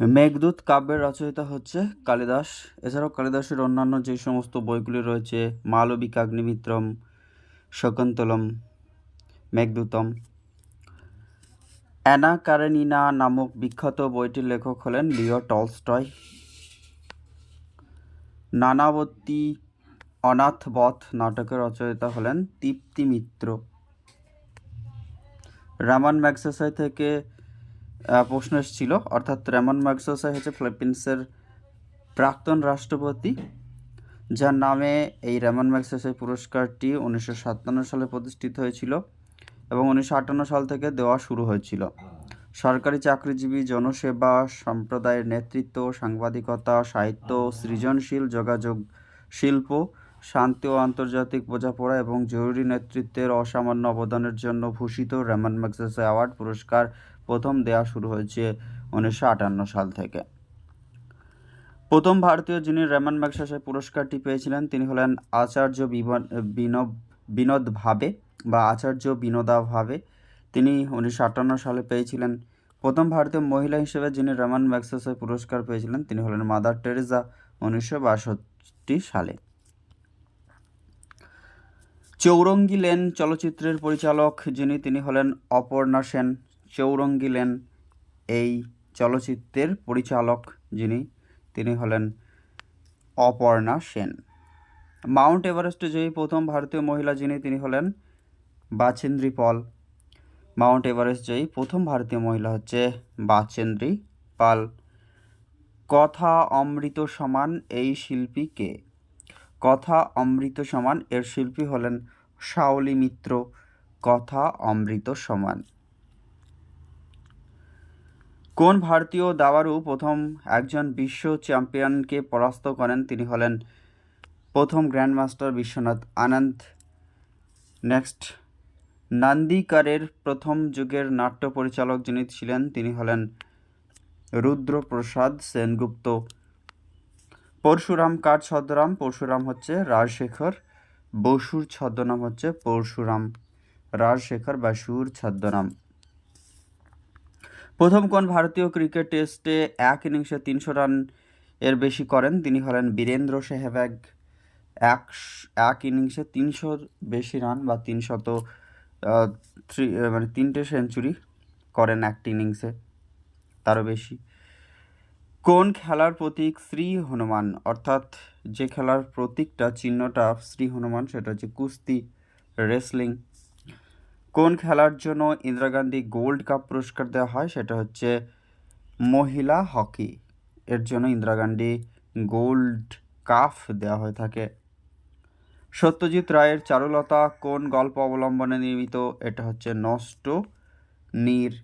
মেঘদূত কাব্যের রচয়িতা হচ্ছে কালিদাস। এছাড়াও কালিদাসের অন্যান্য যে সমস্ত বইগুলি রয়েছে মালবিকাগ্নিমিত্রম শকুন্তলম, মেঘদূতম। অ্যানা কারেনিনা নামক বিখ্যাত বইটির লেখক হলেন লিও টলস্টয়। নানাবতী অনাথবধ নাটকের রচয়িতা হলেন তৃপ্তি মিত্র। রামান ম্যাগসেসাই থেকে প্রশ্ন এসেছিল, অর্থাৎ রেমন ম্যাগসেসাই হচ্ছে ফিলিপিন্সের প্রাক্তন রাষ্ট্রপতি, যার নামে এই রেমন ম্যাগসেসাই পুরস্কারটি উনিশশো সাতান্ন সালে প্রতিষ্ঠিত হয়েছিল এবং উনিশশো আটান্ন সাল থেকে দেওয়া শুরু হয়েছিল। সরকারি চাকরিজীবী জনসেবা, সম্প্রদায়ের নেতৃত্ব, সাংবাদিকতা, সাহিত্য, সৃজনশীল যোগাযোগ, শিল্প, শান্তি ও আন্তর্জাতিক বোঝাপড়া এবং জরুরি নেতৃত্বের অসামান্য অবদানের জন্য ভূষিত রেমন ম্যাগসেসে অ্যাওয়ার্ড পুরস্কার প্রথম দেয়া শুরু হয়েছে উনিশশো আটান্ন সাল থেকে। প্রথম ভারতীয় যিনি রেমন ম্যাগসেসে পুরস্কারটি পেয়েছিলেন, তিনি হলেন আচার্য বিবন- বিনোদ ভাবে বা আচার্য বিনোদা ভাবে তিনি উনিশশো আটান্ন সালে পেয়েছিলেন। প্রথম ভারতীয় মহিলা হিসেবে যিনি রেমন ম্যাগসেসে পুরস্কার পেয়েছিলেন, তিনি হলেন মাদার টেরেজা উনিশশো বাষট্টি সালে। চৌরঙ্গি লেন চলচ্চিত্রের পরিচালক যিনি, তিনি হলেন অপর্ণা সেন। চৌরঙ্গী লেন এই চলচ্চিত্রের পরিচালক যিনি, তিনি হলেন অপর্ণা সেন। মাউন্ট এভারেস্টে জয়ী প্রথম ভারতীয় মহিলা যিনি, তিনি হলেন বাচেন্দ্রী পল। মাউন্ট এভারেস্ট জয়ী প্রথম ভারতীয় মহিলা হচ্ছে বাচেন্দ্রী পাল। কথা অমৃত সমান এই শিল্পী কে? কথা অমৃত সমান এর শিল্পী হলেন শাওলি মিত্র। কথা অমৃত সমান। কোন ভারতীয় দাবারু প্রথম একজন বিশ্ব চ্যাম্পিয়নকে পরাস্ত করেন তিনি হলেন প্রথম গ্র্যান্ডমাস্টার বিশ্বনাথ আনন্দ। নেক্সট, নান্দিকারের প্রথম যুগের নাট্য পরিচালক যিনি ছিলেন তিনি হলেন রুদ্রপ্রসাদ সেনগুপ্ত। পরশুরাম কার ছদ্মনাম? পরশুরাম হচ্ছে রাজশেখর, বসুর ছদ্মনাম হচ্ছে পরশুরাম। রাজশেখর, বাসুর ছদ্মনাম। প্রথম কোন ভারতীয় ক্রিকেট টেস্টে এক ইনিংসে তিনশো রান এর বেশি করেন। তিনি হলেন বীরেন্দ্র সেহবাগ। এক এক ইনিংসে তিনশোর বেশি রান বা তিনশত থ্রি মানে তিনটে সেঞ্চুরি করেন একটি ইনিংসে তারও বেশি। কোন খেলার প্রতীক শ্রী হনুমান? অর্থাৎ যে খেলার প্রতীকটা, চিহ্নটা শ্রী হনুমান, সেটা হচ্ছে কুস্তি রেসলিং। কোন খেলার জন্য ইন্দিরা গান্ধী গোল্ড কাপ পুরস্কার দেওয়া হয় সেটা হচ্ছে মহিলা হকি। এর জন্য ইন্দিরা গান্ধী গোল্ড কাপ দেওয়া হয়ে থাকে। সত্যজিৎ রায়ের চারুলতা কোন গল্প অবলম্বনে নির্মিত? এটা হচ্ছে নষ্ট নীর।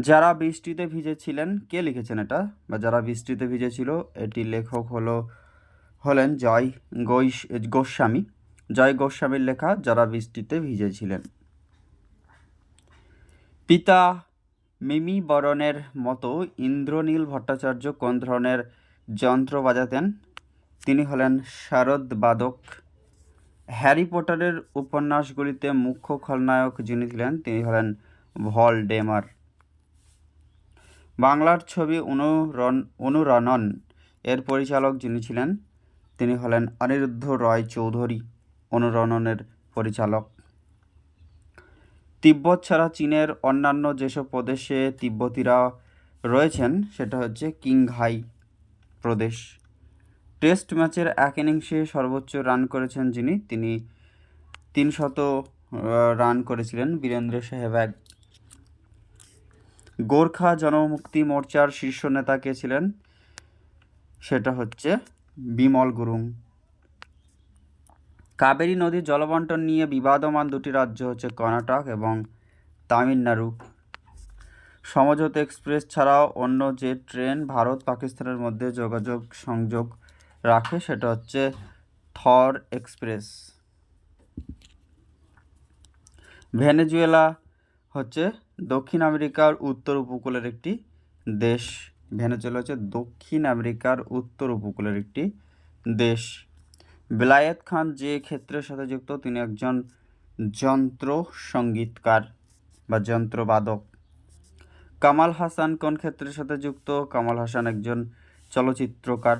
যারা বৃষ্টিতে ভিজেছিলেন, কে লিখেছেন এটা? বা যারা বৃষ্টিতে ভিজেছিল, এটি লেখক হলো, হলেন জয় গৈস গোস্বামী। জয় গোস্বামীর লেখা যারা বৃষ্টিতে ভিজেছিলেন। পিতা মিমি বরণের মতো ইন্দ্রনীল ভট্টাচার্য কোন ধরনের যন্ত্র বাজাতেন? তিনি হলেন শারদ বাদক। হ্যারি পটারের উপন্যাসগুলিতে মুখ্য খলনায়ক যিনি ছিলেন, তিনি হলেন ভল ডেমার বাংলার ছবি অনুরণ, অনুরণন এর পরিচালক যিনি ছিলেন, তিনি হলেন অনিরুদ্ধ রয় চৌধুরী অনুরণনের পরিচালক। তিব্বত ছাড়া চীনের অন্যান্য যেসব প্রদেশে তিব্বতীরা রয়েছেন, সেটা হচ্ছে কিংহাই প্রদেশ। টেস্ট ম্যাচের এক ইনিংসে সর্বোচ্চ রান করেছেন যিনি, তিনি তিনশত রান করেছিলেন বীরেন্দ্র সেহবাগ। গোর্খা জনমুক্তি মোর্চার শীর্ষ নেতা কে ছিলেন? সেটা হচ্ছে বিমল গুরুং। কাবেরী নদীর জলবন্টন নিয়ে বিবাদমান দুটি রাজ্য হচ্ছে কর্ণাটক এবং তামিলনাড়ু। সমঝোতা এক্সপ্রেস ছাড়াও অন্য যে ট্রেন ভারত পাকিস্তানের মধ্যে যোগাযোগ সংযোগ রাখে সেটা হচ্ছে থর এক্সপ্রেস। ভেনেজুয়েলা হচ্ছে দক্ষিণ আমেরিকার উত্তর উপকূলের একটি দেশ। ভেনেজুয়েলা হচ্ছে দক্ষিণ আমেরিকার উত্তর উপকূলের একটি দেশ। বিলায়েত খান যে ক্ষেত্রের সাথে যুক্ত, তিনি একজন যন্ত্র সঙ্গীতকার বা যন্ত্রবাদক। কামাল হাসান কোন ক্ষেত্রের সাথে যুক্ত? কামাল হাসান একজন চলচ্চিত্রকার।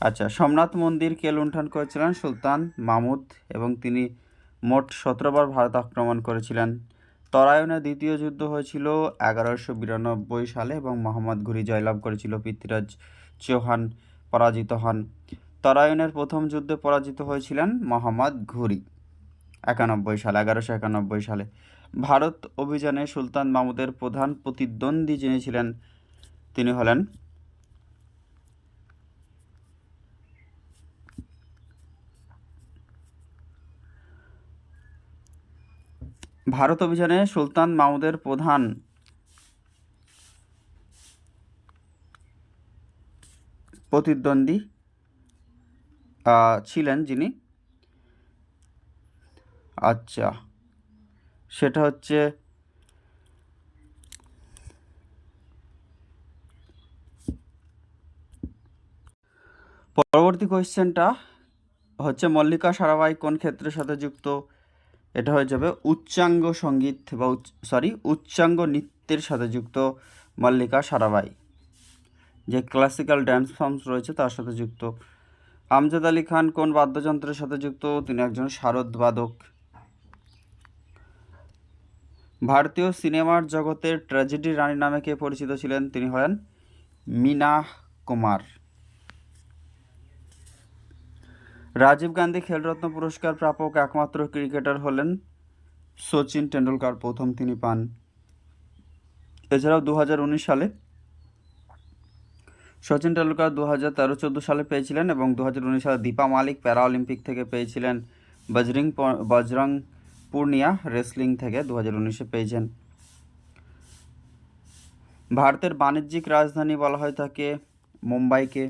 আচ্ছা সোমনাথ মন্দির কে লুণ্ঠন করেছিলেন? সুলতান, মামুদ এবং তিনি মোট সতেরোবার ভারত আক্রমণ করেছিলেন। তরায়ণে দ্বিতীয় যুদ্ধ হয়েছিল এগারোশো বিরানব্বই সালে এবং মোহাম্মদ ঘুরি জয়লাভ করেছিল পৃথ্বীরাজ চৌহান পরাজিত হন। তরায়ণের প্রথম যুদ্ধে পরাজিত হয়েছিলেন মোহাম্মদ ঘুরি। একানব্বই সালে, এগারোশো একানব্বই সালে ভারত অভিযানে সুলতান মামুদের প্রধান প্রতিদ্বন্দ্বী যিনি ছিলেন, তিনি হলেন ভারত অভিযানে সুলতান মামুদের প্রধান প্রতিদ্বন্দ্বী ছিলেন যিনি। আচ্ছা সেটা হচ্ছে পরবর্তী কোয়েশ্চেনটা হচ্ছে মল্লিকা সারাভাই কোন ক্ষেত্রের সাথে যুক্ত? এটা হয়ে যাবে উচ্চাঙ্গ সংগীত বা সরি উচ্চাঙ্গ নৃত্যের সাথে যুক্ত মল্লিকা সারাভাই। যে ক্লাসিক্যাল ড্যান্স ফর্মস রয়েছে তার সাথে যুক্ত। আমজাদ আলী খান কোন বাদ্যযন্ত্রের সাথে যুক্ত? তিনি একজন শারদবাদক। ভারতীয় সিনেমার জগতের ট্র্যাজেডি রানী নামে কে পরিচিত ছিলেন? তিনি হলেন মীনা কুমার। রাজীব গান্ধী খেলরত্ন পুরস্কার প্রাপক একমাত্র ক্রিকেটার হলেন সচিন টেন্ডুলকার প্রথম তিনি পান। এছাড়াও দু হাজার উনিশ সালে সচিন টেন্ডুলকার দু হাজার তেরো চোদ্দ সালে পেয়েছিলেন এবং দু হাজার উনিশ সালে দীপা মালিক প্যারা অলিম্পিক থেকে পেয়েছিলেন। বজরিং বজরং পূর্ণিয়া রেসলিং থেকে দু হাজার উনিশে পেয়েছেন। ভারতের বাণিজ্যিক রাজধানী বলা হয় থাকে মুম্বাইকে।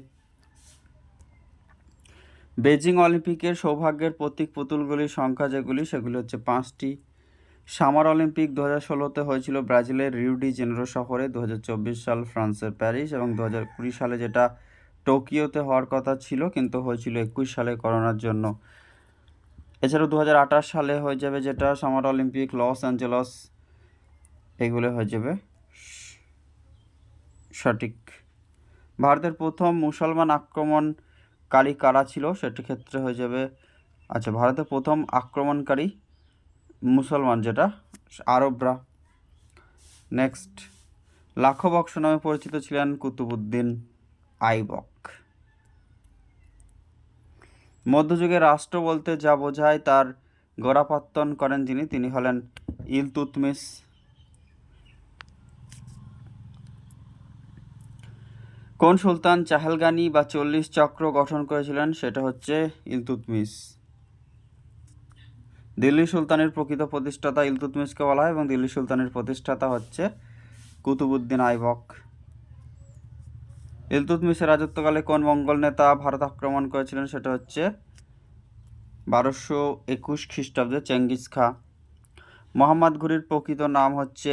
বেজিং অলিম্পিকের সৌভাগ্যের প্রতীক পুতুলগুলির সংখ্যা যেগুলি, সেগুলি হচ্ছে পাঁচটি। সামার অলিম্পিক দু হাজার ষোলোতে হয়েছিল ব্রাজিলের রিউডি জেনেরো শহরে দু হাজার চব্বিশ সাল ফ্রান্সের প্যারিস এবং দু হাজার কুড়ি সালে যেটা টোকিওতে হওয়ার কথা ছিল, কিন্তু হয়েছিল একুশ সালে করোনার জন্য। এছাড়াও দু হাজার আঠাশ সালে হয়ে যাবে যেটা সামার অলিম্পিক লস অ্যাঞ্জেলস, এগুলো হয়ে যাবে। সঠিক। ভারতের প্রথম মুসলমান আক্রমণকারী কারা ছিল? সেটি ক্ষেত্রে হয়ে যাবে আচ্ছা ভারতের প্রথম আক্রমণকারী মুসলমান যেটা, আরবরা। নেক্সট লাখো বক্স নামে পরিচিত ছিলেন কুতুবুদ্দিন আইবক। মধ্যযুগে রাষ্ট্র বলতে যা বোঝায় তার গোড়াপত্তন করেন যিনি, তিনি হলেন ইলতুতমিশ। কোন সুলতান চাহেলগানি বা চল্লিশ চক্র গঠন করেছিলেন, সেটা হচ্ছে ইলতুতমিশ। দিল্লি সুলতানের প্রকৃত প্রতিষ্ঠাতা ইলতুতমিশকে বলা হয় এবং দিল্লি সুলতানের প্রতিষ্ঠাতা হচ্ছে কুতুবুদ্দিন আইবক ইলতুতমিশের রাজত্বকালে কোন মঙ্গল নেতা ভারত আক্রমণ করেছিলেন সেটা হচ্ছে বারোশো একুশ খ্রিস্টাব্দে চেঙ্গিস খা। মোহাম্মদ ঘুরির প্রকৃত নাম হচ্ছে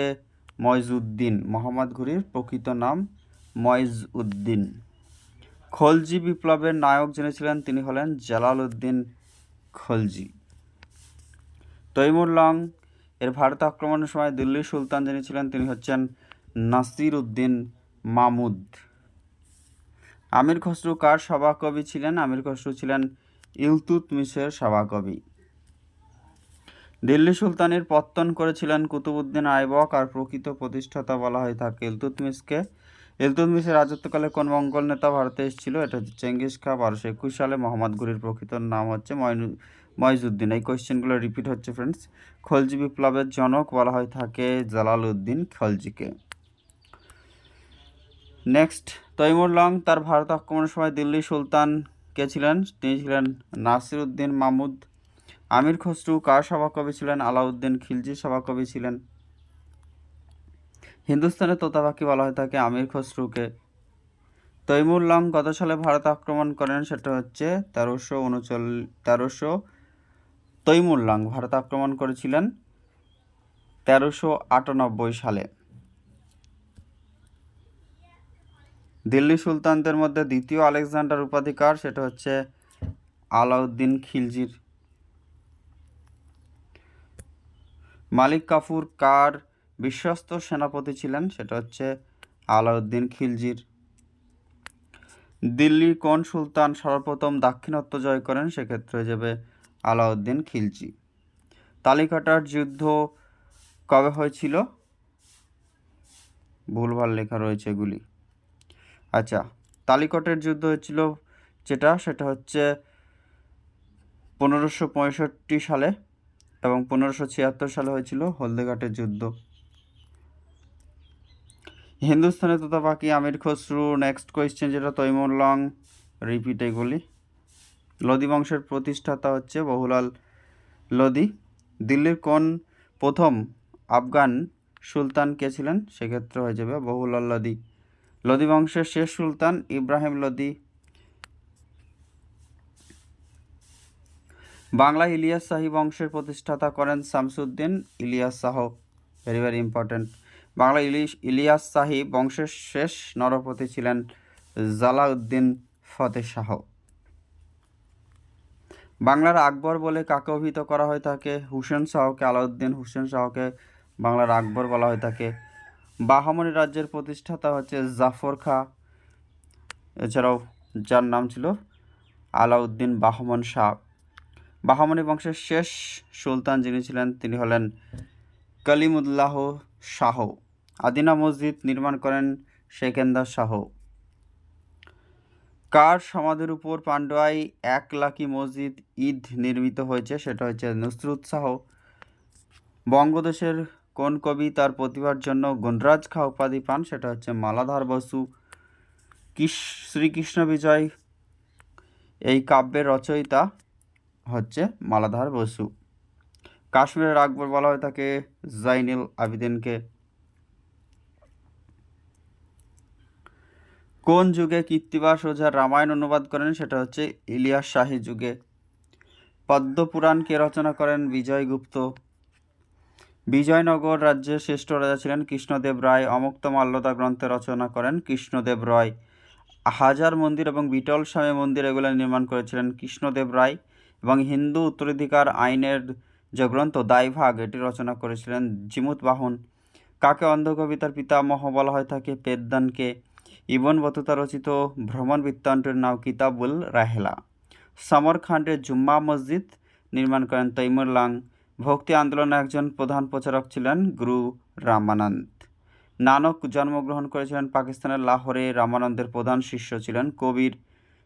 ময়জউদ্দিন মোহাম্মদ ঘুরির প্রকৃত নাম ময়জ উদ্দিন খলজি বিপ্লবের নায়ক যিনি ছিলেন তিনি হলেন জালাল উদ্দিন খলজি। তৈমুর লং এর ভারত আক্রমণের সময় দিল্লির সুলতান যিনি ছিলেন, তিনি হচ্ছেন নাসির উদ্দিন মামুদ। আমির খসরু কার সভাকবি ছিলেন? আমির খসরু ছিলেন ইলতুতমিশের সভাকবি। দিল্লি সুলতানের পত্তন করেছিলেন কুতুবুদ্দিন আইবক আর প্রকৃত প্রতিষ্ঠাতা বলা হয় থাকে ইলতুতমিশকে ইলতুতমিশের রাজত্বকালে কোন মঙ্গল নেতা ভারতে এসেছিল? এটা হচ্ছে চেঙ্গিস খা, বারোশো একুশ সালে মোহাম্মদ ঘুরির প্রকৃত নাম হচ্ছে ময়নু ময়জুদ্দিন এই কোয়েশ্চেনগুলো রিপিট হচ্ছে ফ্রেন্ডস খলজি বিপ্লবের জনক বলা হয় থাকে জালাল উদ্দিন খলজিকে। নেক্সট তৈমুর লং তার ভারত আক্রমণের সময় দিল্লি সুলতান কে ছিলেন? তিনি ছিলেন নাসির উদ্দিন মাহমুদ। আমির খসরু কার সভাকবি ছিলেন? আলাউদ্দিন খিলজি সভাকবি ছিলেন। হিন্দুস্তানের তোতাপাখি বলা হয় থাকে আমির খসরুকে। তৈমুর লং কত সালে ভারত আক্রমণ করেন, সেটা হচ্ছে তেরোশো উনচল্লিশ তেরোশো তৈমুর লং ভারত আক্রমণ করেছিলেন তেরোশো আটানব্বই সালে। দিল্লি সুলতানদের মধ্যে দ্বিতীয় আলেকজান্ডার উপাধিকার সেটা হচ্ছে আলাউদ্দিন খিলজির। মালিক কাফুর কার বিশ্বস্ত সেনাপতি ছিলেন? সেটা হচ্ছে আলাউদ্দিন খিলজির। দিল্লির কোন সুলতান সর্বপ্রথম দাক্ষিণাত্য জয় করেন? সেক্ষেত্রে যাবে আলাউদ্দিন খিলজি। তালিকাটার যুদ্ধ কবে হয়েছিল? ভুলভাল লেখা রয়েছে এগুলি। আচ্ছা তালিকটের যুদ্ধ হয়েছিল যেটা? সেটা হচ্ছে পনেরোশো পঁয়ষট্টি সালে এবং পনেরোশো ছিয়াত্তর সালে হয়েছিল হলদেঘাটের যুদ্ধ। হিন্দুস্তানে তথা বাকি আমির খসরু নেক্সট কোয়েশ্চেন যেটা তৈমুর লং রিপিট এগুলি। লোদি বংশের প্রতিষ্ঠাতা হচ্ছে বহুলাল লোদি। দিল্লির কোন প্রথম আফগান সুলতান কে ছিলেন? সেক্ষেত্রে হয়ে যাবে বহুলাল লোদি। লোদি বংশের শেষ সুলতান ইব্রাহিম লোদি। বাংলা ইলিয়াস শাহী বংশের প্রতিষ্ঠাতা করেন Shamsuddin Ilyas Shah. Very very important Bangla ইলিশ ইলিয়াস শাহী বংশের শেষ নরপতি ছিলেন জালাউদ্দিন ফতেহ শাহ। বাংলার আকবর বলে কাকে অভিহিত করা হয়ে থাকে হুসেন শাহকে, আলাউদ্দিন হুসেন শাহকে বাংলার আকবর বলা হয়ে থাকে বাহামনি রাজ্যের প্রতিষ্ঠাতা হচ্ছে জাফর খা। এছাড়াও যার নাম ছিল আলাউদ্দিন বাহমন শাহ। বাহামনি বংশের শেষ সুলতান যিনি ছিলেন, তিনি হলেন কলিমুল্লাহ শাহ। আদিনা মসজিদ নির্মাণ করেন শেখেন্দার শাহ। কার সমাধির উপর পান্ডুয়ায় এক লাখি মসজিদ ঈদ নির্মিত হয়েছে, সেটা হচ্ছে নুসরুত শাহ। বঙ্গদেশের কোন কবি তার প্রতিভার জন্য গুণরাজ খা উপাধি পান, সেটা হচ্ছে মালাধার বসু। কিস, শ্রীকৃষ্ণ বিজয়, এই কাব্যের রচয়িতা হচ্ছে মালাধার বসু। কাশ্মীরের আকবর বলা হয় তাকে জাইনুল আবিদিনকে। কোন যুগে কীর্তিবাস ওঝার রামায়ণ অনুবাদ করেন সেটা হচ্ছে ইলিয়াস শাহী যুগে। পদ্মপুরাণ কে রচনা করেন বিজয়গুপ্ত বিজয়নগর রাজ্যের শ্রেষ্ঠ রাজা ছিলেন কৃষ্ণদেব রায়। অমুক্ত মাল্যদা গ্রন্থে রচনা করেন কৃষ্ণদেব রায়। হাজার মন্দির এবং বিটল স্বামী মন্দির এগুলো নির্মাণ করেছিলেন কৃষ্ণদেব রায় এবং হিন্দু উত্তরাধিকার আইনের যে গ্রন্থ দায়ভাগ এটি রচনা করেছিলেন জিমুত বাহন। কাকে অন্ধ কবিতার পিতামহ বলা হয় থাকে পেদ্দানকে। ইবন বতুতা রচিত ভ্রমণ বৃত্তান্তের নাম কিতাবুল রাহেলা। সমরখান্ডের জুম্মা মসজিদ নির্মাণ করেন তৈমুর লাং। ভক্তি আন্দোলনের একজন প্রধান প্রচারক ছিলেন গুরু রামানন্দ। নানক জন্মগ্রহণ করেছিলেন পাকিস্তানের লাহোরে। রামানন্দের প্রধান শিষ্য ছিলেন কবির।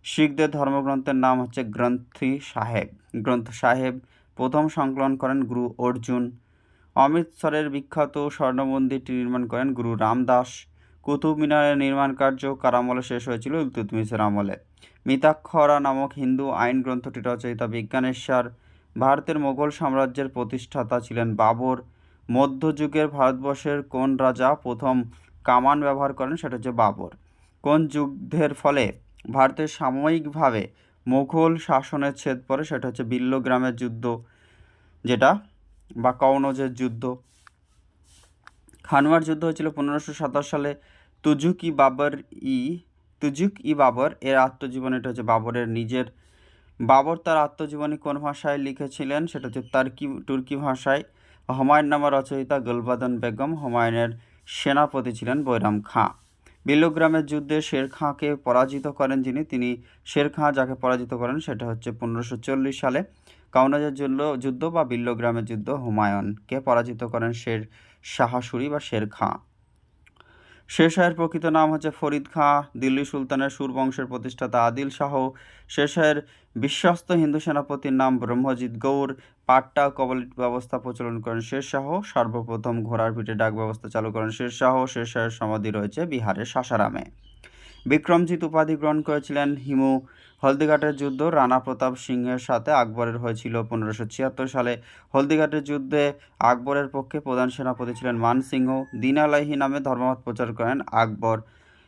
শিখদের ধর্মগ্রন্থের নাম হচ্ছে গ্রন্থি সাহেব। গ্রন্থ সাহেব প্রথম সংকলন করেন গুরু অর্জুন। অমৃতসরের বিখ্যাত স্বর্ণ মন্দিরটি নির্মাণ করেন গুরু রামদাস। কুতুব মিনারের নির্মাণ কার্য কার আমলে শেষ হয়েছিল ইলতুতমিশের আমলে। মিতাক্ষরা নামক হিন্দু আইন গ্রন্থটি রচয়িতা বিজ্ঞানেশ্বর, ভারতের মোগল সাম্রাজ্যের প্রতিষ্ঠাতা ছিলেন বাবর। মধ্যযুগের ভারতবর্ষের কোন রাজা প্রথম কামান ব্যবহার করেন সেটা হচ্ছে বাবর। কোন যুদ্ধের ফলে ভারতের সাময়িকভাবে মোগল শাসনের ছেদ পড়ে সেটা হচ্ছে বিল্লগ্রামের যুদ্ধ, যেটা বা কৌনজের যুদ্ধ। খানোয়ার যুদ্ধ হয়েছিল পনেরোশো সাতাশ সালে। তুজুক ই বাবর ই, তুজুক ই বাবর, এর আত্মজীবনী এটা হচ্ছে বাবরের নিজের। বাবর তার আত্মজীবনী কোন ভাষায় লিখেছিলেন? সেটা হচ্ছে তার্কি তুর্কি ভাষায়। হুমায়ুন নামা রচয়িতা গুলবাদন বেগম, হুমায়ুনের সেনাপতি ছিলেন বৈরাম খাঁ। বিল্লগ্রামের যুদ্ধে শের খাঁকে পরাজিত করেন যিনি, তিনি শের খাঁ যাকে পরাজিত করেন সেটা হচ্ছে পনেরোশো চল্লিশ সালে। কাউনাজের যুদ্ধ যুদ্ধ বা বিল্লগ্রামের যুদ্ধ হুমায়ুনকে পরাজিত করেন শের শাহাসুরি বা শের খাঁ। শেরশাহের প্রকৃত নাম হচ্ছে ফরিদ খাঁ, দিল্লি সুলতানের সুর বংশের প্রতিষ্ঠাতা আদিল শাহ, শেরশাহের বিশ্বস্ত হিন্দু সেনাপতির নাম ব্রহ্মজিৎ গৌর পাট্টা কবলিট ব্যবস্থা প্রচলন করেন শের শাহ সর্বপ্রথম ঘোড়ার পিঠে ডাক ব্যবস্থা চালু করেন শের শাহ শের শাহের সমাধি রয়েছে বিহারের সাসারামে বিক্রমজিৎ উপাধি গ্রহণ করেছিলেন হিমু হলদিঘাটের যুদ্ধ। রানা প্রতাপ সিংহের সাথে আকবরের হয়েছিল পনেরোশো ছিয়াত্তর সালে। হলদিঘাটের যুদ্ধে আকবরের পক্ষে প্রধান সেনাপতি ছিলেন মানসিংহ দিনালাহি নামে ধর্মমত প্রচার করেন আকবর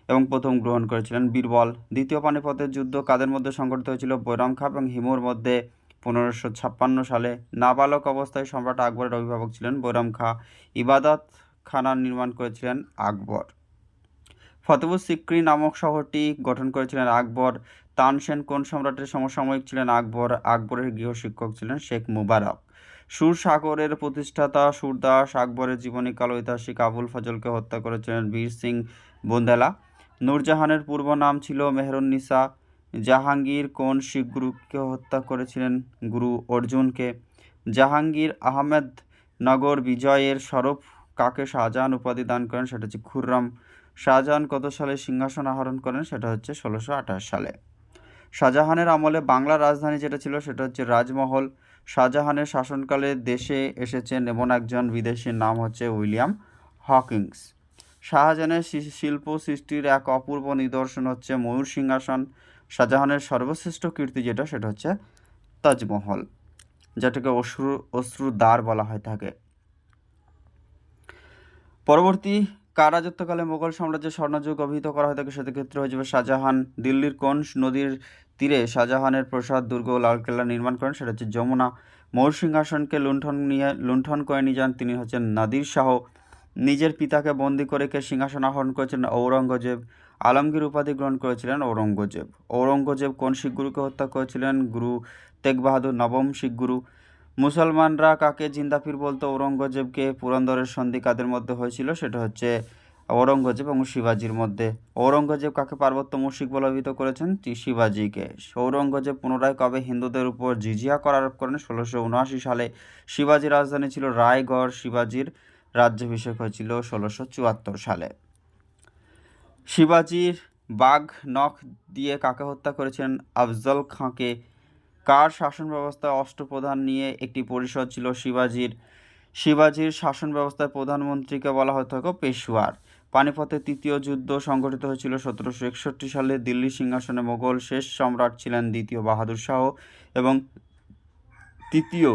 এবং প্রথম গ্রহণ করেছিলেন বীরবল। দ্বিতীয় পানিপথের যুদ্ধ কাদের মধ্যে সংঘটিত হয়েছিল? বৈরাম খাঁ এবং হিমুর মধ্যে পনেরোশো ছাপ্পান্ন সালে। নাবালক অবস্থায় সম্রাট আকবরের অভিভাবক ছিলেন বৈরাম খাঁ। ইবাদত খানা নির্মাণ করেছিলেন আকবর। ফতেপুর সিক্রি নামক শহরটি গঠন করেছিলেন আকবর। তানসেন কোন সম্রাটের সমসাময়িক ছিলেন? আকবর। আকবরের গৃহশিক্ষক ছিলেন শেখ মুবারক। সুরসাগরের প্রতিষ্ঠাতা সুরদাস আকবরের জীবনীকাল ঐতিহাসিক আবুল ফজলকে হত্যা করেছিলেন বীর সিং বুন্দেলা। নূরজাহানের পূর্ব নাম ছিল মেহরুন্নিসা। জাহাঙ্গীর কোন শিখ গুরুকে হত্যা করেছিলেন? গুরু অর্জুনকে। জাহাঙ্গীর আহমেদ নগর বিজয়ের স্বরূপ কাকে শাহজাহান উপাধি দান করেন সেটা হচ্ছে খুররাম। শাহজাহান কত সালে সিংহাসন আহরণ করেন সেটা হচ্ছে ষোলোশো আঠাশ সালে। শাহজাহানের আমলে বাংলার রাজধানী যেটা ছিল সেটা হচ্ছে রাজমহল। শাহজাহানের শাসনকালে দেশে এসেছেন এমন একজন বিদেশির নাম হচ্ছে উইলিয়াম হকিংস। শাহজাহানের শিল্প সৃষ্টির এক অপূর্ব নিদর্শন হচ্ছে ময়ূর সিংহাসন। শাহজাহানের সর্বশ্রেষ্ঠ কীর্তি যেটা সেটা হচ্ছে তাজমহল, যেটাকে অশ্রু অশ্রুর দ্বার বলা হয় থাকে পরবর্তী কার রাজত্বকালে মোগল সাম্রাজ্যের স্বর্ণযুগ অভিহিত করা হয় থাকে সেক্ষেত্রে হয়ে যাবে শাহজাহান দিল্লির কোন নদীর তীরে শাহজাহানের প্রসাদ দুর্গ লালকেল্লা নির্মাণ করেন? সেটা হচ্ছে যমুনা। ময়ূর সিংহাসনকে লুণ্ঠন নিয়ে, লুণ্ঠন করে নিয়ে যান তিনি হচ্ছেন নাদির শাহ। নিজের পিতাকে বন্দি করে কে সিংহাসন আহরণ করেছিলেন? ঔরঙ্গজেব। আলমগীর উপাধি গ্রহণ করেছিলেন ঔরঙ্গজেব। ঔরঙ্গজেব কোন শিখ গুরুকে হত্যা করেছিলেন? গুরু তেগ বাহাদুর নবম শিখ গুরু মুসলমানরা কাকে জিন্দাফির বলতো? ঔরঙ্গজেবকে পুরন্দরের সন্ধি কাদের মধ্যে হয়েছিল? সেটা হচ্ছে ঔরঙ্গজেব এবং শিবাজির মধ্যে। ঔরঙ্গজেব কাকে পার্বত্য মুশিক বলে অভিহিত করেছেন? শিবাজিকে। ঔরঙ্গজেব পুনরায় কবে হিন্দুদের উপর জিজিয়া কর আরোপ করেন? ষোলোশো উনআশি সালে শিবাজির রাজধানী ছিল রায়গড়। শিবাজির রাজ্যাভিষেক হয়েছিল ষোলোশো চুয়াত্তর সালে। শিবাজির বাঘ নখ দিয়ে কাকে হত্যা করেছেন? আফজল খাঁকে কার শাসন ব্যবস্থায় অষ্টপ্রধান নিয়ে একটি পরিষদ ছিল শিবাজির? শিবাজির শাসন ব্যবস্থায় প্রধানমন্ত্রীকে বলা হয়ে থাকে পেশোয়ার পানিপথের তৃতীয় যুদ্ধ সংঘটিত হয়েছিল সতেরোশো একষট্টি সালে। দিল্লি সিংহাসনে মোগল শেষ সম্রাট ছিলেন দ্বিতীয় বাহাদুর শাহ এবং তৃতীয়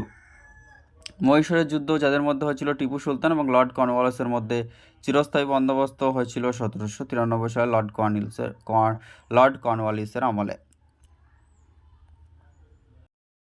মহীশূরের যুদ্ধ যাদের মধ্যে হয়েছিল টিপু সুলতান এবং লর্ড কর্নওয়ালিসের মধ্যে। চিরস্থায়ী বন্দোবস্ত হয়েছিল সতেরোশো তিরানব্বই সালে লর্ড কর্নিলসের লর্ড কর্নওয়ালিসের আমলে।